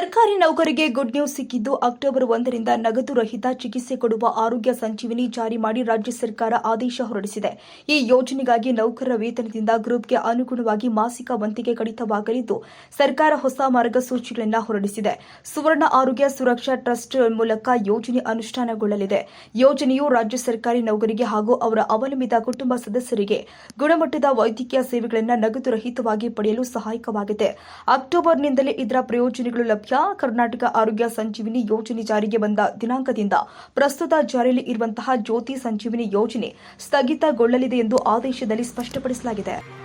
ಸರ್ಕಾರಿ ನೌಕರಿಗೆ good news ಸಿಕ್ಕಿದ್ದು ಅಕ್ಟೋಬರ್ ಒಂದರಿಂದ ನಗದು ರಹಿತ ಚಿಕಿತ್ಸೆ ಕೊಡುವ ಆರೋಗ್ಯ ಸಂಜೀವಿನಿ ಜಾರಿ ಮಾಡಿ ರಾಜ್ಯ ಸರ್ಕಾರ ಆದೇಶ ಹೊರಡಿಸಿದೆ. ಈ ಯೋಜನೆಗಾಗಿ ನೌಕರರ ವೇತನದಿಂದ ಗ್ರೂಪ್ಗೆ ಅನುಗುಣವಾಗಿ ಮಾಸಿಕ ವಂತಿಗೆ ಕಡಿತವಾಗಲಿದ್ದು, ಸರ್ಕಾರ ಹೊಸ ಮಾರ್ಗಸೂಚಿಗಳನ್ನು ಹೊರಡಿಸಿದೆ. ಸುವರ್ಣ ಆರೋಗ್ಯ ಸುರಕ್ಷಾ ಟ್ರಸ್ಟ್ ಮೂಲಕ ಯೋಜನೆ ಅನುಷ್ಠಾನಗೊಳ್ಳಲಿದೆ. ಯೋಜನೆಯು ರಾಜ್ಯ ಸರ್ಕಾರಿ ನೌಕರಿಗೆ ಹಾಗೂ ಅವರ ಅವಲಂಬಿತ ಕುಟುಂಬ ಸದಸ್ಯರಿಗೆ ಗುಣಮಟ್ಟದ ವೈದ್ಯಕೀಯ ಸೇವೆಗಳನ್ನು ನಗದು ರಹಿತವಾಗಿ ಪಡೆಯಲು ಸಹಾಯಕವಾಗಿದೆ. ಅಕ್ಟೋಬರ್ನಿಂದಲೇ ಇದರ ಪ್ರಯೋಜನಗಳು ಲಭ್ಯ ಕರ್ನಾಟಕ ಆರೋಗ್ಯ ಸಂಜೀವಿನಿ ಯೋಜನೆ ಜಾರಿಗೆ ಬಂದ ದಿನಾಂಕದಿಂದ ಪ್ರಸ್ತುತ ಜಾರಿಯಲ್ಲಿ ಇರುವಂತಹ ಜ್ಯೋತಿ ಸಂಜೀವಿನಿ ಯೋಜನೆ ಸ್ಥಗಿತಗೊಳ್ಳಲಿದೆ ಎಂದು ಆದೇಶದಲ್ಲಿ ಸ್ಪಷ್ಟಪಡಿಸಲಾಗಿದೆ.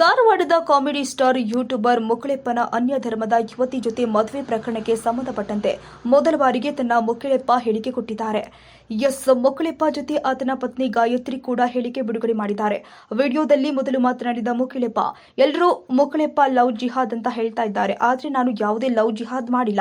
ಧಾರವಾಡದ ಕಾಮಿಡಿ ಸ್ಟಾರ್ ಯೂಟ್ಯೂಬರ್ ಮುಕ್ಕಳೆಪ್ಪನ ಅನ್ಯ ಧರ್ಮದ ಯುವತಿ ಜೊತೆ ಮದುವೆ ಪ್ರಕರಣಕ್ಕೆ ಸಂಬಂಧಪಟ್ಟಂತೆ ಮೊದಲ ಬಾರಿಗೆ ತನ್ನ ಮುಕ್ಕಳೆಪ್ಪ ಹೇಳಿಕೆ ಕೊಟ್ಟಿದ್ದಾರೆ. ಎಸ್. ಮುಕ್ಕಳೆಪ್ಪ ಜೊತೆ ಆತನ ಪತ್ನಿ ಗಾಯತ್ರಿ ಕೂಡ ಹೇಳಿಕೆ ಬಿಡುಗಡೆ ಮಾಡಿದ್ದಾರೆ. ವಿಡಿಯೋದಲ್ಲಿ ಮೊದಲು ಮಾತನಾಡಿದ ಮುಕ್ಕಳೆಪ್ಪ ಎಲ್ಲರೂ ಮುಕ್ಕಳೆಪ್ಪ ಲವ್ ಜಿಹಾದ್ ಅಂತ ಹೇಳ್ತಾ ಇದ್ದಾರೆ. ಆದ್ರೆ ನಾನು ಯಾವುದೇ ಲವ್ ಜಿಹಾದ್ ಮಾಡಿಲ್ಲ.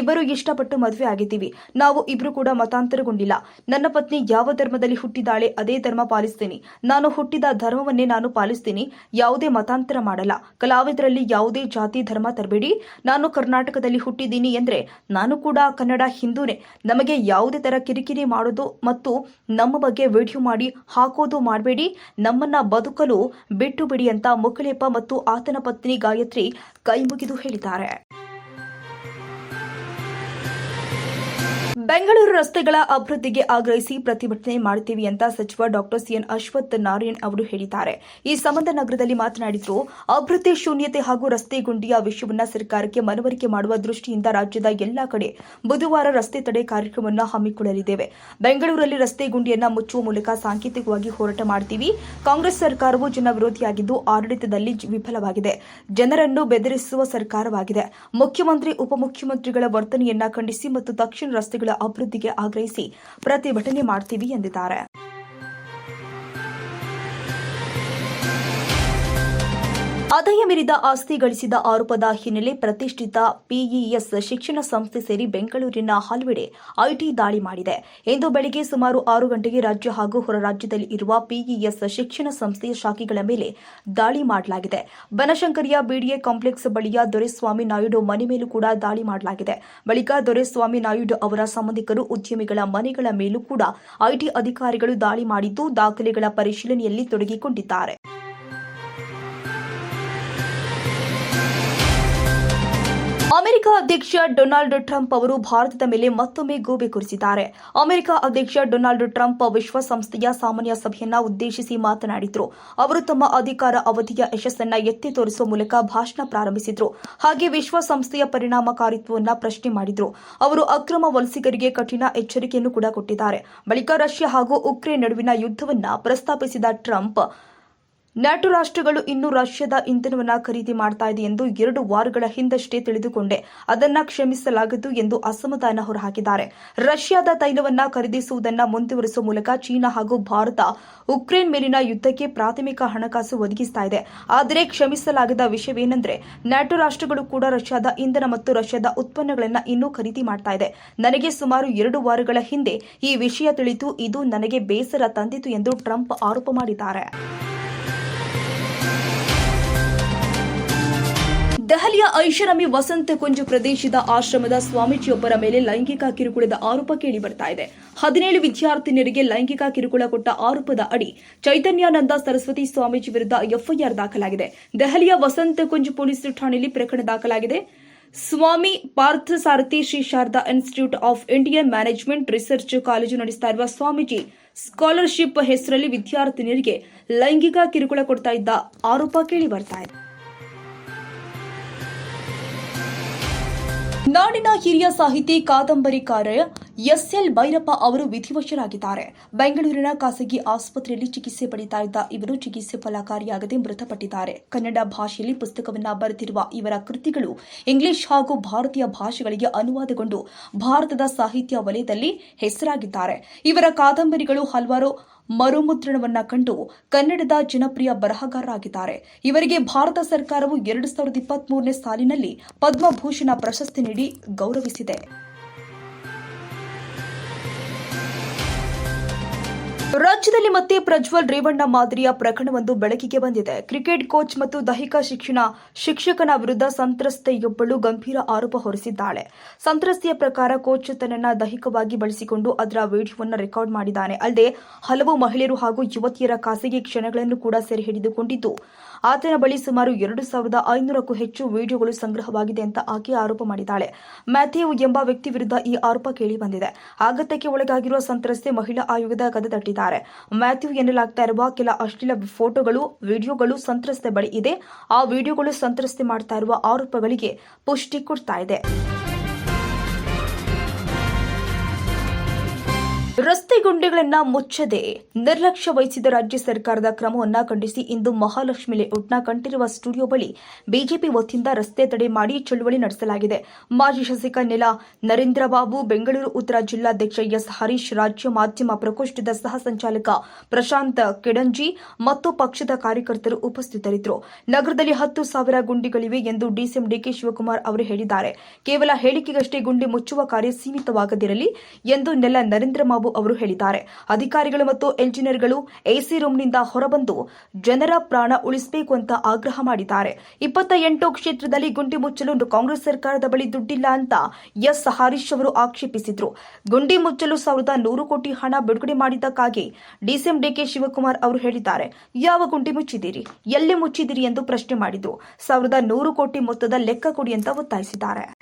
ಇಬ್ಬರು ಇಷ್ಟಪಟ್ಟು ಮದುವೆ ಆಗಿದ್ದೀವಿ. ನಾವು ಇಬ್ರು ಕೂಡ ಮತಾಂತರಗೊಂಡಿಲ್ಲ. ನನ್ನ ಪತ್ನಿ ಯಾವ ಧರ್ಮದಲ್ಲಿ ಹುಟ್ಟಿದಾಳೆ ಅದೇ ಧರ್ಮ ಪಾಲಿಸ್ತೀನಿ. ನಾನು ಹುಟ್ಟಿದ ಧರ್ಮವನ್ನೇ ನಾನು ಪಾಲಿಸ್ತೀನಿ. ಯಾವುದೇ ಮತಾಂತರ ಮಾಡಲ್ಲ. ಕಲಾವಿದರಲ್ಲಿ ಯಾವುದೇ ಜಾತಿ, ಧರ್ಮ, ತರಬೇಡಿ. ನಾನು ಕರ್ನಾಟಕದಲ್ಲಿ ಹುಟ್ಟಿದ್ದೀನಿ ಎಂದ್ರೆ ನಾನು ಕೂಡ ಕನ್ನಡ ಹಿಂದೂನೇ. ನಮಗೆ ಯಾವುದೇ ತರ ಕಿರಿಕಿರಿ ಮಾಡೋದು ಮತ್ತು ನಮ್ಮ ಬಗ್ಗೆ ವಿಡಿಯೋ ಮಾಡಿ ಹಾಕೋದು ಮಾಡಬೇಡಿ. ನಮ್ಮನ್ನ ಬದುಕಲು ಬಿಟ್ಟು ಬಿಡಿ ಅಂತ ಮುಕುಳೆಪ್ಪ ಮತ್ತು ಆತನ ಪತ್ನಿ ಗಾಯತ್ರಿ ಕೈ ಮುಗಿದು ಹೇಳಿದ್ದಾರೆ. ಬೆಂಗಳೂರು ರಸ್ತೆಗಳ ಅಭಿವೃದ್ಧಿಗೆ ಆಗ್ರಹಿಸಿ ಪ್ರತಿಭಟನೆ ಮಾಡುತ್ತೀವಿ ಅಂತ ಸಚಿವ ಡಾಕ್ಟರ್ ಸಿಎನ್ ಅಶ್ವಥ್ ನಾರಾಯಣ್ ಅವರು ಹೇಳಿದ್ದಾರೆ. ಈ ಸಂಬಂಧ ನಗರದಲ್ಲಿ ಮಾತನಾಡಿದ್ರು ಅಭಿವೃದ್ಧಿ ಶೂನ್ಯತೆ ಹಾಗೂ ರಸ್ತೆ ಗುಂಡಿಯ ವಿಷಯವನ್ನ ಸರ್ಕಾರಕ್ಕೆ ಮನವರಿಕೆ ಮಾಡುವ ದೃಷ್ಟಿಯಿಂದ ರಾಜ್ಯದ ಎಲ್ಲಾ ಕಡೆ ಬುಧವಾರ ರಸ್ತೆ ತಡೆ ಕಾರ್ಯಕ್ರಮವನ್ನು ಹಮ್ಮಿಕೊಳ್ಳಲಿದ್ದೇವೆ. ಬೆಂಗಳೂರಲ್ಲಿ ರಸ್ತೆ ಗುಂಡಿಯನ್ನ ಮುಚ್ಚುವ ಮೂಲಕ ಸಾಂಕೇತಿಕವಾಗಿ ಹೋರಾಟ ಮಾಡ್ತೀವಿ. ಕಾಂಗ್ರೆಸ್ ಸರ್ಕಾರವು ಜನ ವಿರೋಧಿಯಾಗಿದ್ದು, ಆಡಳಿತದಲ್ಲಿ ವಿಫಲವಾಗಿದೆ. ಜನರನ್ನು ಬೆದರಿಸುವ ಸರ್ಕಾರವಾಗಿದೆ. ಮುಖ್ಯಮಂತ್ರಿ, ಉಪಮುಖ್ಯಮಂತ್ರಿಗಳ ವರ್ತನೆಯನ್ನ ಖಂಡಿಸಿ ಮತ್ತು ತಕ್ಷಣ ರಸ್ತೆಗಳ ಅಭಿವೃದ್ಧಿಗೆ ಆಗ್ರಹಿಸಿ ಪ್ರತಿಭಟನೆ ಮಾಡ್ತೀವಿ ಎಂದಿದ್ದಾರೆ. ಆದಾಯ ಮೀರಿದ ಆಸ್ತಿ ಗಳಿಸಿದ ಆರೋಪದ ಹಿನ್ನೆಲೆ ಪ್ರತಿಷ್ಠಿತ ಪಿಇಎಸ್ ಶಿಕ್ಷಣ ಸಂಸ್ಥೆ ಸೇರಿ ಬೆಂಗಳೂರಿನ ಹಲವೆಡೆ ಐಟಿ ದಾಳಿ ಮಾಡಿದೆ. ಇಂದು ಬೆಳಗ್ಗೆ ಸುಮಾರು ಆರು ಗಂಟೆಗೆ ರಾಜ್ಯ ಹಾಗೂ ಹೊರ ರಾಜ್ಯದಲ್ಲಿ ಇರುವ ಪಿಇಎಸ್ ಶಿಕ್ಷಣ ಸಂಸ್ಥೆಯ ಶಾಖೆಗಳ ಮೇಲೆ ದಾಳಿ ಮಾಡಲಾಗಿದೆ. ಬನಶಂಕರಿಯ ಬಿಡಿಎ ಕಾಂಪ್ಲೆಕ್ಸ್ ಬಳಿಯ ದೊರೆಸ್ವಾಮಿ ನಾಯ್ಡು ಮನೆ ಮೇಲೂ ಕೂಡ ದಾಳಿ ಮಾಡಲಾಗಿದೆ. ಬಳಿಕ ದೊರೆಸ್ವಾಮಿ ನಾಯ್ಡು ಅವರ ಸಂಬಂಧಿಕರು ಉದ್ಯಮಿಗಳ ಮನೆಗಳ ಮೇಲೂ ಕೂಡ ಐಟಿ ಅಧಿಕಾರಿಗಳು ದಾಳಿ ಮಾಡಿದ್ದು ದಾಖಲೆಗಳ ಪರಿಶೀಲನೆಯಲ್ಲಿ ತೊಡಗಿಕೊಂಡಿದ್ದಾರೆ. ಅಮೆರಿಕ ಅಧ್ಯಕ್ಷ ಡೊನಾಲ್ಡ್ ಟ್ರಂಪ್ ಅವರು ಭಾರತದ ಮೇಲೆ ಮತ್ತೊಮ್ಮೆ ಗೋಬೆ ಕುರಿಸಿದ್ದಾರೆ. ಅಮೆರಿಕ ಅಧ್ಯಕ್ಷ ಡೊನಾಲ್ಡ್ ಟ್ರಂಪ್ ವಿಶ್ವಸಂಸ್ಥೆಯ ಸಾಮಾನ್ಯ ಸಭೆಯನ್ನ ಉದ್ದೇಶಿಸಿ ಮಾತನಾಡಿದ್ರು. ಅವರು ತಮ್ಮ ಅಧಿಕಾರ ಅವಧಿಯ ಯಶಸ್ಸನ್ನ ಎತ್ತಿ ತೋರಿಸುವ ಮೂಲಕ ಭಾಷಣ ಪ್ರಾರಂಭಿಸಿದ್ರು. ಹಾಗೆ ವಿಶ್ವಸಂಸ್ಥೆಯ ಪರಿಣಾಮಕಾರಿತ್ವವನ್ನ ಪ್ರಶ್ನೆ ಮಾಡಿದ್ರು. ಅವರು ಅಕ್ರಮ ವಲಸಿಗರಿಗೆ ಕಠಿಣ ಎಚ್ಚರಿಕೆಯನ್ನು ಕೂಡ ಕೊಟ್ಟಿದ್ದಾರೆ. ಬಳಿಕ ರಷ್ಯಾ ಹಾಗೂ ಉಕ್ರೇನ್ ನಡುವಿನ ಯುದ್ಧವನ್ನ ಪ್ರಸ್ತಾಪಿಸಿದ ಟ್ರಂಪ್ ನ್ಯಾಟೋ ರಾಷ್ಟ್ರಗಳು ಇನ್ನೂ ರಷ್ಯಾದ ಇಂಧನವನ್ನು ಖರೀದಿ ಮಾಡ್ತಾ ಇದೆ ಎಂದು ಎರಡು ವಾರಗಳ ಹಿಂದಷ್ಟೇ ತಿಳಿದುಕೊಂಡೆ. ಅದನ್ನ ಕ್ಷಮಿಸಲಾಗದು ಎಂದು ಅಸಮಾಧಾನ ಹೊರಹಾಕಿದ್ದಾರೆ. ರಷ್ಯಾದ ತೈಲವನ್ನ ಖರೀದಿಸುವುದನ್ನ ಮುಂದುವರಿಸುವ ಮೂಲಕ ಚೀನಾ ಹಾಗೂ ಭಾರತ ಉಕ್ರೇನ್ ಮೇಲಿನ ಯುದ್ಧಕ್ಕೆ ಪ್ರಾಥಮಿಕ ಹಣಕಾಸು ಒದಗಿಸ್ತಾ ಇದೆ. ಆದರೆ ಕ್ಷಮಿಸಲಾಗದ ವಿಷಯವೇನೆಂದರೆ ನ್ಯಾಟೋ ರಾಷ್ಟ್ರಗಳು ಕೂಡ ರಷ್ಯಾದ ಇಂಧನ ಮತ್ತು ರಷ್ಯಾದ ಉತ್ಪನ್ನಗಳನ್ನು ಇನ್ನೂ ಖರೀದಿ ಮಾಡ್ತಾ ಇದೆ. ನನಗೆ ಸುಮಾರು ಎರಡು ವಾರಗಳ ಹಿಂದೆ ಈ ವಿಷಯ ತಿಳಿದು ಇದು ನನಗೆ ಬೇಸರ ತಂದಿತು ಎಂದು ಟ್ರಂಪ್ ಆರೋಪ ಮಾಡಿದ್ದಾರೆ. ದೆಹಲಿಯ ಐಷಾರಾಮಿ ವಸಂತ ಕುಂಜ ಪ್ರದೇಶದ ಆಶ್ರಮದ ಸ್ವಾಮೀಜಿಯೊಬ್ಬರ ಮೇಲೆ ಲೈಂಗಿಕ ಕಿರುಕುಳದ ಆರೋಪ ಕೇಳಿ ಬರ್ತಾ ಇದೆ. ಹದಿನೇಳು ವಿದ್ಯಾರ್ಥಿನಿಯರಿಗೆ ಲೈಂಗಿಕ ಕಿರುಕುಳ ಕೊಟ್ಟ ಆರೋಪದ ಅಡಿ ಚೈತನ್ಯಾನಂದ ಸರಸ್ವತಿ ಸ್ವಾಮೀಜಿ ವಿರುದ್ಧ ಎಫ್ಐಆರ್ ದಾಖಲಾಗಿದೆ. ದೆಹಲಿಯ ವಸಂತ ಕುಂಜ್ ಪೊಲೀಸ್ ಠಾಣೆಯಲ್ಲಿ ಪ್ರಕರಣ ದಾಖಲಾಗಿದೆ. Swami Partha Sarathi Shri Sharada institute of Indian management research college ನಡೆಸ್ತಾ ಇರುವ ಸ್ವಾಮೀಜಿ ಸ್ಕಾಲರ್ಶಿಪ್ ಹೆಸರಲ್ಲಿ ವಿದ್ಯಾರ್ಥಿನಿಯರಿಗೆ ಲೈಂಗಿಕ ಕಿರುಕುಳ ಕೊಡ್ತಾ ಇದ್ದ ಆರೋಪ ಕೇಳಿ ಬರ್ತಾ ಇದೆ. ನಾಡಿನ ಹಿರಿಯ ಸಾಹಿತಿ ಕಾದಂಬರಿಕಾರ ಎಸ್ಎಲ್ ಭೈರಪ್ಪ ಅವರು ವಿಧಿವಶರಾಗಿದ್ದಾರೆ. ಬೆಂಗಳೂರಿನ ಖಾಸಗಿ ಆಸ್ಪತ್ರೆಯಲ್ಲಿ ಚಿಕಿತ್ಸೆ ಪಡೆಯುತ್ತಾ ಇದ್ದ ಇವರು ಚಿಕಿತ್ಸೆ ಫಲಕಾರಿಯಾಗದೆ ಮೃತಪಟ್ಟಿದ್ದಾರೆ. ಕನ್ನಡ ಭಾಷೆಯಲ್ಲಿ ಪುಸ್ತಕವನ್ನ ಬರೆದಿರುವ ಇವರ ಕೃತಿಗಳು ಇಂಗ್ಲಿಷ್ ಹಾಗೂ ಭಾರತೀಯ ಭಾಷೆಗಳಿಗೆ ಅನುವಾದಗೊಂಡು ಭಾರತದ ಸಾಹಿತ್ಯ ವಲಯದಲ್ಲಿ ಹೆಸರಾಗಿದ್ದಾರೆ. ಇವರ ಕಾದಂಬರಿಗಳು ಹಲವಾರು ಮರುಮುದ್ರಣವನ್ನ ಕಂಡು ಕನ್ನಡದ ಜನಪ್ರಿಯ ಬರಹಗಾರರಾಗಿದ್ದಾರೆ. ಇವರಿಗೆ ಭಾರತ ಸರ್ಕಾರವು ಎರಡು ಸಾವಿರದ ಇಪ್ಪತ್ತ್ ಮೂರನೇ ಸಾಲಿನಲ್ಲಿ ಪದ್ಮಭೂಷಣ ಪ್ರಶಸ್ತಿ ನೀಡಿ ಗೌರವಿಸಿದೆ. ರಾಜ್ಯದಲ್ಲಿ ಮತ್ತೆ ಪ್ರಜ್ವಲ್ ರೇವಣ್ಣ ಮಾದರಿಯ ಪ್ರಕರಣವೊಂದು ಬೆಳಕಿಗೆ ಬಂದಿದೆ. ಕ್ರಿಕೆಟ್ ಕೋಚ್ ಮತ್ತು ದೈಹಿಕ ಶಿಕ್ಷಣ ಶಿಕ್ಷಕನ ವಿರುದ್ಧ ಸಂತ್ರಸ್ತೆಯೊಬ್ಬಳು ಗಂಭೀರ ಆರೋಪ ಹೊರಿಸಿದ್ದಾಳೆ. ಸಂತ್ರಸ್ತೆಯ ಪ್ರಕಾರ ಕೋಚ್ ತನ್ನನ್ನ ದೈಹಿಕವಾಗಿ ಬಳಸಿಕೊಂಡು ಅದರ ವಿಡಿಯೋವನ್ನು ರೆಕಾರ್ಡ್ ಮಾಡಿದ್ದಾನೆ. ಅಲ್ಲದೆ ಹಲವು ಮಹಿಳೆಯರು ಹಾಗೂ ಯುವತಿಯರ ಖಾಸಗಿ ಕ್ಷಣಗಳನ್ನು ಕೂಡ ಸೆರೆ ಹಿಡಿದುಕೊಂಡಿದ್ದು ಆತನ ಬಳಿ ಸುಮಾರು ಎರಡು ಸಾವಿರದ ಐನೂರಕ್ಕೂ ಹೆಚ್ಚು ವಿಡಿಯೋಗಳು ಸಂಗ್ರಹವಾಗಿದೆ ಅಂತ ಆಕೆ ಆರೋಪ ಮಾಡಿದ್ದಾಳೆ. ಮ್ಯಾಥ್ಯೂ ಎಂಬ ವ್ಯಕ್ತಿ ವಿರುದ್ಧ ಈ ಆರೋಪ ಕೇಳಿ ಬಂದಿದೆ. ಆಘಾತಕ್ಕೆ ಒಳಗಾಗಿರುವ ಸಂತ್ರಸ್ತೆ ಮಹಿಳಾ ಆಯೋಗದ ಕದ ತಟ್ಟಿದ್ದಾರೆ. ಮ್ಯಾಥ್ಯೂ ಎನ್ನಲಾಗ್ತಾ ಇರುವ ಕೆಲ ಅಶ್ಲೀಲ ಫೋಟೋಗಳು, ವಿಡಿಯೋಗಳು ಸಂತ್ರಸ್ತೆ ಬಳಿ ಇದೆ. ಆ ವಿಡಿಯೋಗಳು ಸಂತ್ರಸ್ತೆ ಮಾಡ್ತಾ ಇರುವ ಆರೋಪಗಳಿಗೆ ಪುಷ್ಟಿ ಕೊಡ್ತಾ ಇದೆ. ರಸ್ತೆ ಗುಂಡಿಗಳನ್ನ ಮುಚ್ಚದೆ ನಿರ್ಲಕ್ಷ್ಯ ವಹಿಸಿದ ರಾಜ್ಯ ಸರ್ಕಾರದ ಕ್ರಮವನ್ನ ಖಂಡಿಸಿ ಇಂದು ಮಹಾಲಕ್ಷ್ಮಿ ಲೇಔಟ್ನ ಕಂಠಿರುವ ಸ್ಟುಡಿಯೋ ಬಳಿ ಬಿಜೆಪಿ ವತಿಯಿಂದ ರಸ್ತೆ ತಡೆ ಮಾಡಿ ಚಳುವಳಿ ನಡೆಸಲಾಗಿದೆ. ಮಾಜಿ ಶಾಸಕ ನೆಲ ನರೇಂದ್ರ ಬಾಬು ಬೆಂಗಳೂರು ಉತ್ತರ ಜಿಲ್ಲಾಧ್ಯಕ್ಷ ಎಸ್ ಹರೀಶ್, ರಾಜ್ಯ ಮಾಧ್ಯಮ ಪ್ರಕೋಷ್ಠದ ಸಹ ಸಂಚಾಲಕ ಪ್ರಶಾಂತ್ ಕೆಡಂಜಿ ಮತ್ತು ಪಕ್ಷದ ಕಾರ್ಯಕರ್ತರು ಉಪಸ್ಥಿತರಿದ್ದರು. ನಗರದಲ್ಲಿ ಹತ್ತು ಸಾವಿರ ಗುಂಡಿಗಳಿವೆ ಎಂದು ಡಿಸಿಎಂ ಡಿಕೆ ಶಿವಕುಮಾರ್ ಅವರು ಹೇಳಿದ್ದಾರೆ. ಕೇವಲ ಹೇಳಿಕೆಗಷ್ಟೇ ಗುಂಡಿ ಮುಚ್ಚುವ ಕಾರ್ಯ ಸೀಮಿತವಾಗದಿರಲಿ ಎಂದು ನೆಲ ನರೇಂದ್ರ ಅವರು ಹೇಳಿದ್ದಾರೆ. ಅಧಿಕಾರಿಗಳು ಮತ್ತು ಎಂಜಿನಿಯರ್ಗಳು ಎಸಿ ರೂಮ್ನಿಂದ ಹೊರಬಂದು ಜನರ ಪ್ರಾಣ ಉಳಿಸಬೇಕು ಅಂತ ಆಗ್ರಹ ಮಾಡಿದ್ದಾರೆ. ಇಪ್ಪತ್ತ ಎಂಟು ಕ್ಷೇತ್ರದಲ್ಲಿ ಗುಂಡಿ ಮುಚ್ಚಲು ಕಾಂಗ್ರೆಸ್ ಸರ್ಕಾರದ ಬಳಿ ದುಡ್ಡಿಲ್ಲ ಅಂತ ಎಸ್ ಹರೀಶ್ ಅವರು ಆಕ್ಷೇಪಿಸಿದ್ರು. ಗುಂಡಿ ಮುಚ್ಚಲು ಸಾವಿರದ ನೂರು ಕೋಟಿ ಹಣ ಬಿಡುಗಡೆ ಮಾಡಿದ್ದಕ್ಕಾಗಿ ಡಿಸಿಎಂ ಡಿಕೆ ಶಿವಕುಮಾರ್ ಅವರು ಹೇಳಿದ್ದಾರೆ. ಯಾವ ಗುಂಡಿ ಮುಚ್ಚಿದಿರಿ ಎಲ್ಲಿ ಮುಚ್ಚಿದಿರಿ ಎಂದು ಪ್ರಶ್ನೆ ಮಾಡಿದ್ರು. ಸಾವಿರದ ನೂರು ಕೋಟಿ ಮೊತ್ತದ ಲೆಕ್ಕ ಕೊಡಿ ಅಂತ ಒತ್ತಾಯಿಸಿದ್ದಾರೆ.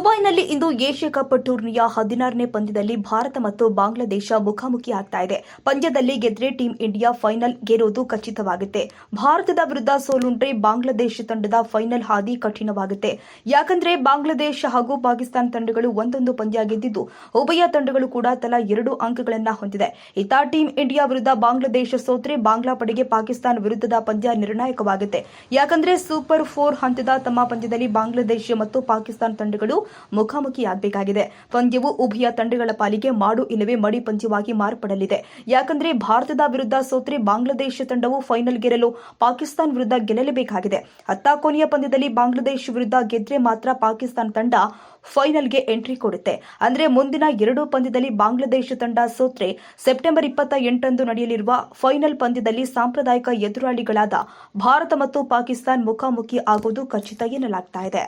ದುಬೈನಲ್ಲಿ ಇಂದು ಏಷ್ಯಾ ಕಪ್ ಟೂರ್ನಿಯ ಹದಿನಾರನೇ ಪಂದ್ಯದಲ್ಲಿ ಭಾರತ ಮತ್ತು ಬಾಂಗ್ಲಾದೇಶ ಮುಖಾಮುಖಿ ಆಗ್ತಾ ಇದೆ. ಪಂದ್ಯದಲ್ಲಿ ಗೆದ್ರೆ ಟೀಂ ಇಂಡಿಯಾ ಫೈನಲ್ ಗೆರೋದು ಖಚಿತವಾಗುತ್ತೆ. ಭಾರತದ ವಿರುದ್ಧ ಸೋಲುಂಡ್ರೆ ಬಾಂಗ್ಲಾದೇಶ ತಂಡದ ಫೈನಲ್ ಹಾದಿ ಕಠಿಣವಾಗುತ್ತೆ. ಯಾಕಂದ್ರೆ ಬಾಂಗ್ಲಾದೇಶ ಹಾಗೂ ಪಾಕಿಸ್ತಾನ ತಂಡಗಳು ಒಂದೊಂದು ಪಂದ್ಯ ಗೆದ್ದಿದ್ದು, ಉಭಯ ತಂಡಗಳು ಕೂಡ ತಲಾ ಎರಡು ಅಂಕಗಳನ್ನು ಹೊಂದಿದೆ. ಇತ್ತ ಟೀಂ ಇಂಡಿಯಾ ವಿರುದ್ಧ ಬಾಂಗ್ಲಾದೇಶ ಸೋತ್ರೆ ಬಾಂಗ್ಲಾ ಪಡೆಗೆ ಪಾಕಿಸ್ತಾನ ವಿರುದ್ಧದ ಪಂದ್ಯ ನಿರ್ಣಾಯಕವಾಗುತ್ತೆ. ಯಾಕಂದ್ರೆ ಸೂಪರ್ ಫೋರ್ ಹಂತದ ತಮ್ಮ ಪಂದ್ಯದಲ್ಲಿ ಬಾಂಗ್ಲಾದೇಶ ಮತ್ತು ಪಾಕಿಸ್ತಾನ ತಂಡಗಳು ಮುಖಾಮುಖಿಯಾಗಬೇಕಾಗಿದೆ ಪಂದ್ಯವು ಉಭಯ ತಂಡಗಳ ಪಾಲಿಗೆ ಮಾಡು ಇಲ್ಲವೇ ಮಡಿ ಪಂದ್ಯವಾಗಿ ಮಾರ್ಪಡಲಿದೆ. ಯಾಕಂದ್ರೆ ಭಾರತದ ವಿರುದ್ಧ ಸೋತ್ರೆ ಬಾಂಗ್ಲಾದೇಶ ತಂಡವು ಫೈನಲ್ ಗೆಲ್ಲಲು ಪಾಕಿಸ್ತಾನ ವಿರುದ್ಧ ಗೆಲ್ಲಲೇಬೇಕಾಗಿದೆ. ಅತ್ತ ಕೊನೆಯ ಪಂದ್ಯದಲ್ಲಿ ಬಾಂಗ್ಲಾದೇಶ ವಿರುದ್ಧ ಗೆದ್ರೆ ಮಾತ್ರ ಪಾಕಿಸ್ತಾನ ತಂಡ ಫೈನಲ್ಗೆ ಎಂಟ್ರಿ ಕೊಡುತ್ತೆ. ಅಂದ್ರೆ ಮುಂದಿನ ಎರಡು ಪಂದ್ಯದಲ್ಲಿ ಬಾಂಗ್ಲಾದೇಶ ತಂಡ ಸೋತ್ರೆ ಸೆಪ್ಟೆಂಬರ್ ಇಪ್ಪತ್ತ ಎಂಟರಂದು ನಡೆಯಲಿರುವ ಫೈನಲ್ ಪಂದ್ಯದಲ್ಲಿ ಸಾಂಪ್ರದಾಯಿಕ ಎದುರಾಳಿಗಳಾದ ಭಾರತ ಮತ್ತು ಪಾಕಿಸ್ತಾನ ಮುಖಾಮುಖಿ ಆಗುವುದು ಖಚಿತ ಎನ್ನಲಾಗ್ತಾ ಇದೆ.